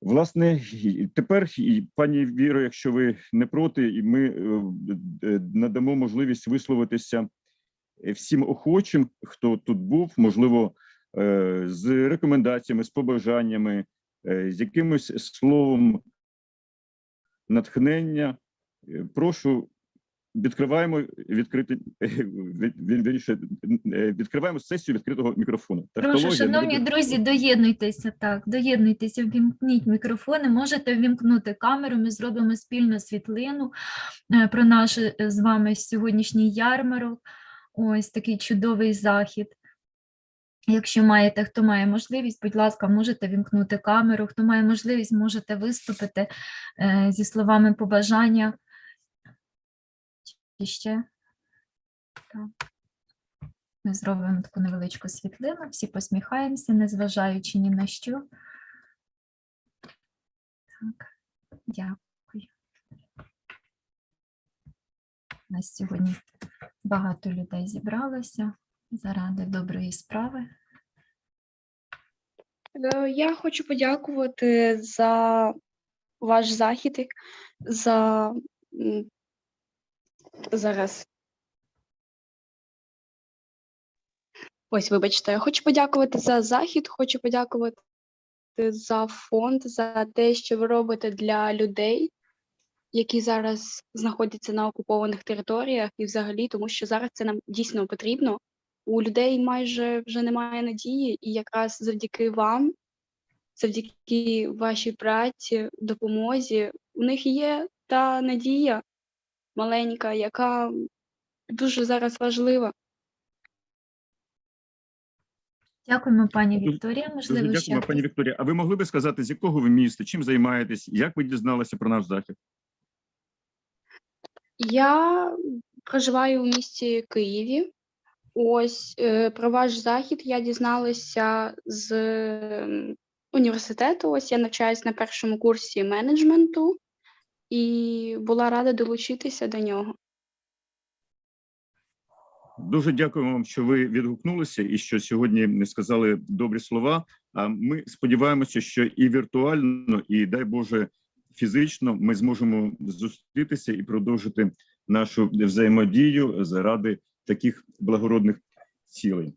Власне, тепер, пані Віро, якщо ви не проти, і ми е, е, надамо можливість висловитися е, всім охочим, хто тут був, можливо, з рекомендаціями, з побажаннями, з якимось словом натхнення. Прошу, відкриваємо відкрити е, відкриваємо сесію відкритого мікрофону. Прошу, шановні не друзі, доєднуйтеся так, доєднуйтеся, ввімкніть мікрофони, можете ввімкнути камеру. Ми зробимо спільну світлину е, про наш е, з вами сьогоднішній ярмарок. Ось такий чудовий захід. Якщо маєте, хто має можливість, будь ласка, можете вімкнути камеру. Хто має можливість, можете виступити зі словами побажання. І ще. Так. Ми зробимо таку невеличку світлину, всі посміхаємося, незважаючи ні на що. Так, дякую. У нас сьогодні багато людей зібралося заради доброї справи. Е, Я хочу подякувати за ваш захід, за зараз. Ось, вибачте, я хочу подякувати за захід, хочу подякувати за фонд, за те, що ви робите для людей, які зараз знаходяться на окупованих територіях, і взагалі, тому що зараз це нам дійсно потрібно. У людей майже вже немає надії, і якраз завдяки вам, завдяки вашій праці, допомозі, у них є та надія маленька, яка дуже зараз важлива. Дякуємо, пані Вікторія. Дуже Можливо, ще дякуємо, пані Вікторія. А ви могли би сказати, з якого ви міста, чим займаєтесь, як ви дізналися про наш захід? Я проживаю у місті Києві. Ось е, про ваш захід я дізналася з університету. Ось я навчаюсь на першому курсі менеджменту і була рада долучитися до нього. Дуже дякуємо вам, що ви відгукнулися і що сьогодні сказали добрі слова. А ми сподіваємося, що і віртуально, і дай Боже фізично ми зможемо зустрітися і продовжити нашу взаємодію заради таких благородних цілей.